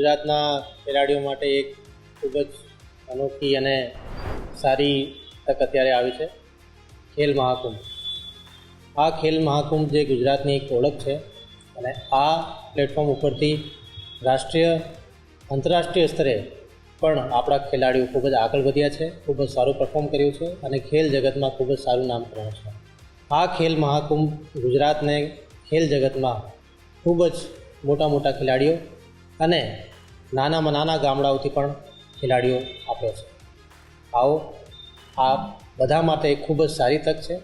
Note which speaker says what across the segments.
Speaker 1: ગુજરાતના ખેલાડીઓ માટે એક ખૂબ જ અનોખી અને સારી તક અત્યારે આવી છે. ખેલ મહાકુંભ. આ ખેલ મહાકુંભ જે ગુજરાતની એક ઓળખ છે અને આ પ્લેટફોર્મ ઉપરથી રાષ્ટ્રીય, આંતરરાષ્ટ્રીય સ્તરે પણ આપણા ખેલાડીઓ ખૂબ જ આગળ વધ્યા છે, ખૂબ જ સારું પરફોર્મ કર્યું છે અને ખેલ જગતમાં ખૂબ જ સારું નામ કર્યું છે. આ ખેલ મહાકુંભ ગુજરાતને ખેલ જગતમાં ખૂબ જ મોટા મોટા ખેલાડીઓ અને નાનામાં નાના ગામડાઓથી પણ ખેલાડીઓ આપે છે. આવો, આ બધા માટે ખૂબ જ સારી તક છે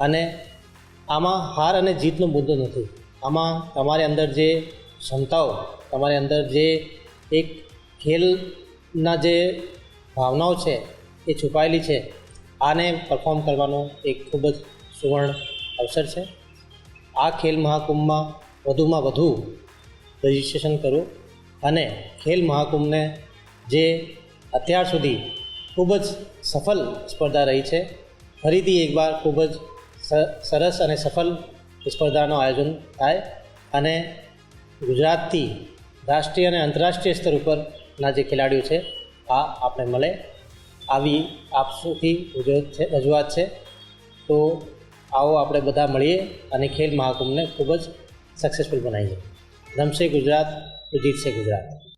Speaker 1: અને આમાં હાર અને જીતનો મુદ્દો નથી. આમાં તમારી અંદર જે ક્ષમતાઓ, તમારી અંદર જે એક ખેલના જે ભાવનાઓ છે એ છુપાયેલી છે, આને પરફોર્મ કરવાનો એક ખૂબ જ સુવર્ણ અવસર છે. આ ખેલ મહાકુંભમાં વધુમાં વધુ રજિસ્ટ્રેશન કરો અને ખેલ મહાકુંભને જે અત્યાર સુધી ખૂબ જ સફળ સ્પર્ધા રહી છે, ફરીથી એકવાર ખૂબ જ સરસ અને સફળ સ્પર્ધાનું આયોજન થાય અને ગુજરાતથી રાષ્ટ્રીય અને આંતરરાષ્ટ્રીય સ્તર ઉપરના જે ખેલાડીઓ છે, આ આપણે મળે. આવી આપ સુધી રજૂઆત છે રજૂઆત છે. તો આવો આપણે બધા મળીએ અને ખેલ મહાકુંભને ખૂબ જ સક્સેસફુલ બનાવીએ. રમશે ગુજરાત. તો જીતશે ગુજરાત.